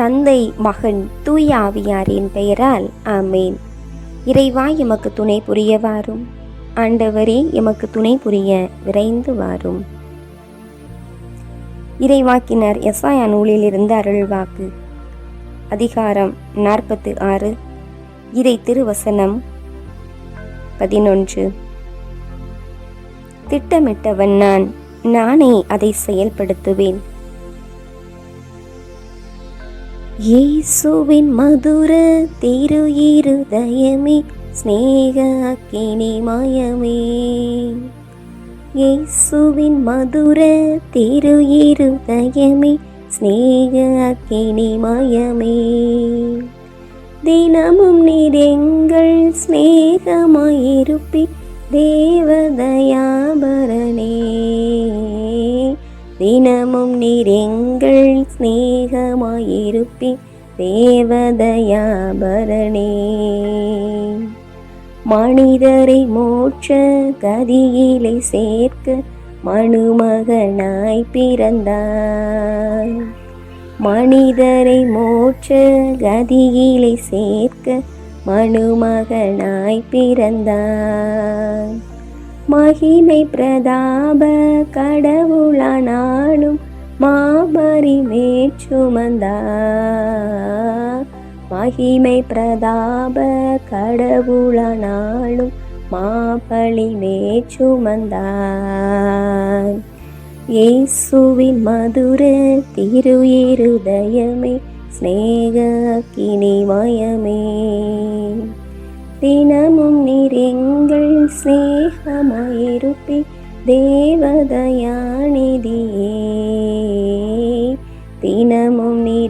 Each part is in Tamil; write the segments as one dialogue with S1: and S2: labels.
S1: தந்தை மகன் தூய ஆவியாரின் பெயரால் ஆமேன். இறைவா எமக்கு துணை புரிய வாரும். ஆண்டவரே எமக்கு துணை புரிய விரைந்து வாரும். இறைவாக்கினர் எஸ்ஆயா நூலிலிருந்து அருள்வாக்கு அதிகாரம் நாற்பத்து ஆறு. இறை திருவசனம் பதினொன்று. திட்டமிட்டவன் நான் நானே அதை செயல்படுத்துவேன். இயேசுவின் மதுர திரு இருதயமே ஸ்நேக அக்கினி மயமே. இயேசுவின் மதுர திரு இருதயமே ஸ்நேக அக்கினி மயமே. தினமும் நீர் ஸ்நேகமாயிருப்பி தேவதயாபரணே தினமும் நீர் ஸ்நேகமாயிருப்பி தேவதயாபரணே. மனிதரை மோட்ச கதியிலே சேர்க்க மணுமகனாய் பிறந்தார். மனிதரை மோட்ச கதியிலே சேர்க்க மணுமகனாய் பிறந்தார். மகிமை பிரதாப கடவுளானாலும் மாபரி மேச்சுமந்தார் மகிமை பிரதாப கடவுளனாலும் மாபழி மேச்சுமந்தார் இயேசுவின் மதுர திரு இருதயமே ஸ்நேக கிணிமயமே தினமும் நீர் எங்கள் ஸ்நேகமாயிருப்பி தேவதயா.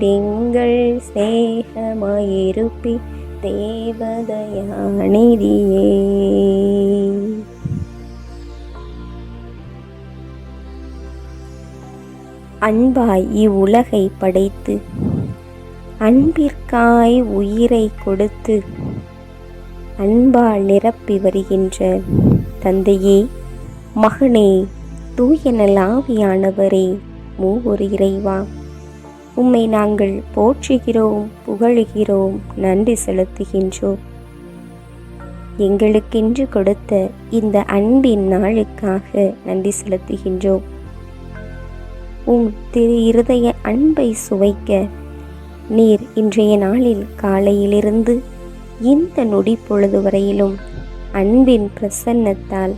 S1: தினமும் சேகமாயிருப்பி எங்கள் தேவதயாநிதியே. அன்பாய் இவ்வுலகை படைத்து அன்பிற்காய் உயிரை கொடுத்து அன்பால் நிரப்பி வருகின்ற தந்தையே மகனே தூயனலாவியானவரே மூவொரு இறைவா. உம்மை நாங்கள் போற்றுகிறோம் புகழுகிறோம் நன்றி செலுத்துகின்றோம். எங்களுக்கென்று கொடுத்த இந்த அன்பின் நாளுக்காக நன்றி செலுத்துகின்றோம். உம் திரு இருதய அன்பை சுவைக்க நீர் இன்றைய நாளில் காலையிலிருந்து இந்த நொடி பொழுது வரையிலும் அன்பின் பிரசன்னத்தால்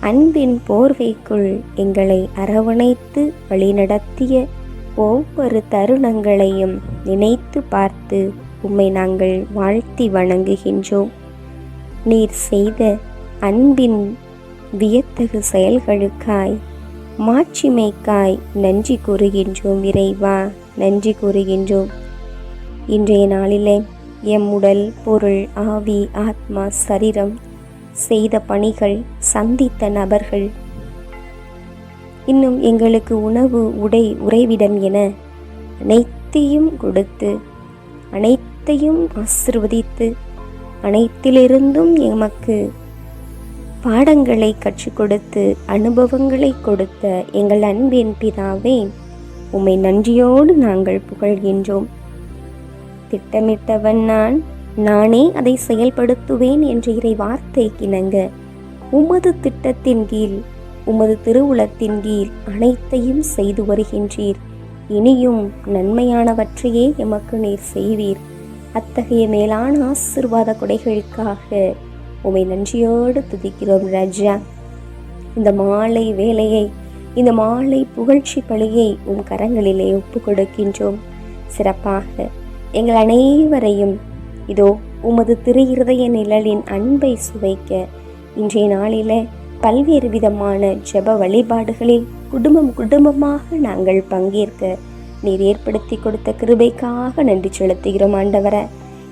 S1: அன்பின் போர்வைக்குள் எங்களை அரவணைத்து வழிநடத்திய ஒவ்வொரு தருணங்களையும் நினைத்து பார்த்து உம்மை நாங்கள் வாழ்த்தி வணங்குகின்றோம். நீர் செய்த அன்பின் வியத்தகு செயல்களுக்காய் மாட்சிமைக்காய் நன்றி கூறுகின்றோம் இறைவா நன்றி கூறுகின்றோம். இன்றைய நாளிலே எம் உடல் பொருள் ஆவி ஆத்மா சரீரம் செய்த பணிகள் சந்தித்த நபர்கள் இன்னும் எங்களுக்கு உணவு உடை உறைவிடம் என அனைத்தையும் கொடுத்து அனைத்தையும் ஆசிர்வதித்து அனைத்திலிருந்தும் எமக்கு பாடங்களை கற்றுக் கொடுத்து அனுபவங்களை கொடுத்த எங்கள் அன்பின் பிதாவே உம்மை நன்றியோடு நாங்கள் புகழ்கின்றோம். திட்டமிட்டவன் நான் நானே அதை செயல்படுத்துவேன் என்ற இறை வார்த்தைக்கிணங்க உமது திட்டத்தின் கீழ் உமது திருவுளத்தின் கீழ் அனைத்தையும் செய்து வருகின்றீர். இனியும் நன்மையானவற்றையே எமக்கு நீர் செய்வீர். அத்தகைய மேலான ஆசிர்வாத கொடைகளுக்காக உமை நன்றியோடு துதிக்கிறோம் ராஜா. இந்த மாலை வேலையை இந்த மாலை புகழ்ச்சி பழியை உம் கரங்களிலே ஒப்பு கொடுக்கின்றோம். சிறப்பாக எங்கள் அனைவரையும் இதோ உமது திரு இருதய நிழலின் அன்பை சுவைக்க இன்றைய நாளிலே பல்வேறு விதமான ஜெப வழிபாடுகளில் குடும்பம் குடும்பமாக நாங்கள் பங்கேற்க நீர் ஏற்படுத்தி கொடுத்த கிருபைக்காக நன்றி செலுத்துகிறோம் ஆண்டவரை.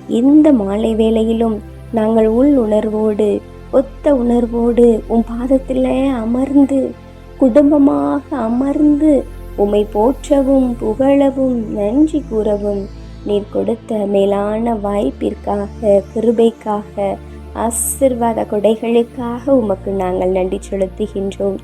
S1: இந்த மாலை வேளையிலும் நாங்கள் உள் உணர்வோடு ஒத்த உணர்வோடு உன் பாதத்தில் அமர்ந்து குடும்பமாக அமர்ந்து உம்மை போற்றவும் புகழவும் நன்றி கூறவும் நீர் கொடுத்த மேலான வாய்ப்பிற்காக கிருபைக்காக ஆசிர்வாத கொடைகளுக்காக உமக்கு நாங்கள் நன்றி செலுத்துகின்றோம்.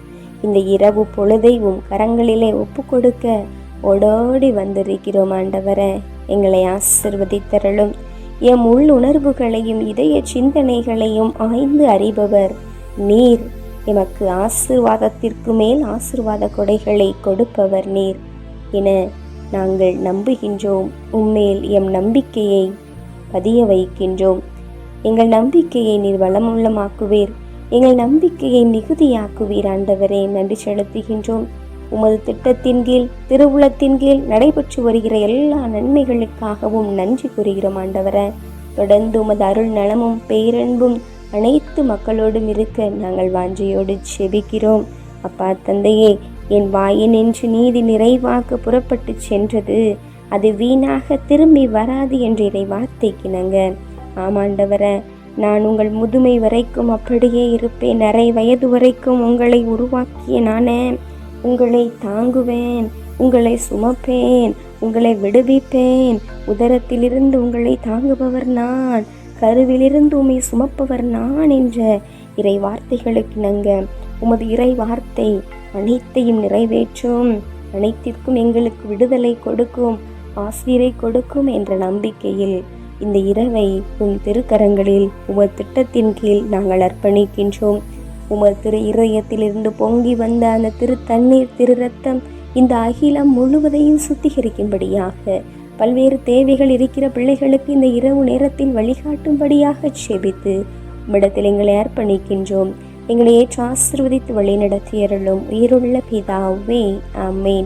S1: இந்த இரவு பொழுதை உம் கரங்களிலே ஒப்பு கொடுக்க ஓடோடி வந்திருக்கிறோம் ஆண்டவர. எங்களை ஆசிர்வதித்தரலும் எம் உள் உணர்வுகளையும் இதய சிந்தனைகளையும் ஆய்ந்து அறிபவர் நீர். எமக்கு ஆசிர்வாதத்திற்கு மேல் ஆசிர்வாத கொடைகளை கொடுப்பவர் நீர். என நாங்கள் நம்புகின்றோம். உம்மேல் எம் நம்பிக்கையை பதிய வைக்கின்றோம். எங்கள் நம்பிக்கையை நீர் வளமுள்ளமாக்குவீர். எங்கள் நம்பிக்கையை மிகுதியாக்குவீர் ஆண்டவரே. நன்றி செலுத்துகின்றோம். உமது திட்டத்தின் கீழ் திருவுளத்தின் கீழ் நடைபெற்று வருகிற எல்லா நன்மைகளுக்காகவும் நன்றி கூறுகிறோம் ஆண்டவர. தொடர்ந்து உமது அருள் நலமும் பேரன்பும் அனைத்து மக்களோடும் இருக்க நாங்கள் வாஞ்சையோடு செபிக்கிறோம். அப்பா தந்தையே என் வாயின் என்று நீதி நிறைவாக புறப்பட்டு சென்றது. அது வீணாக திரும்பி வராது என்ற இறை வார்த்தைக்கு நாங்கள் ஆமாண்டவரே நான் உங்கள் முதுமை வரைக்கும் அப்படியே இருப்பேன். அரை வயது வரைக்கும் உங்களை உருவாக்கிய நானே உங்களை தாங்குவேன் உங்களை சுமப்பேன் உங்களை விடுவிப்பேன். உதரத்திலிருந்து உங்களை தாங்குபவர் நான் கருவிலிருந்து உம்மை சுமப்பவர் நான் என்ற இறை வார்த்தைகளுக்கு நங்க உமது இறை வார்த்தை அனைத்தையும் நிறைவேற்றும். அனைத்திற்கும் எங்களுக்கு விடுதலை கொடுக்கும் ஆசிரியரை கொடுக்கும் என்ற நம்பிக்கையில் இந்த இரவை உம் திருக்கரங்களில் உமது திட்டத்தின் கீழ் நாங்கள் அர்ப்பணிக்கின்றோம். உமது திரு இருதயத்திலிருந்து பொங்கி வந்த அந்த திரு தண்ணீர் திரு ரத்தம் இந்த அகிலம் முழுவதையும் சுத்திகரிக்கும்படியாக பல்வேறு தேவைகள் இருக்கிற பிள்ளைகளுக்கு இந்த இரவு நேரத்தில் வழிகாட்டும்படியாக செபித்து உம்மிடத்தில் எங்களை அர்ப்பணிக்கின்றோம். எங்களை ஏற்று ஆசிர்வதித்து வழிநடத்தியருளும் உயிருள்ள பிதாவே. அமேன்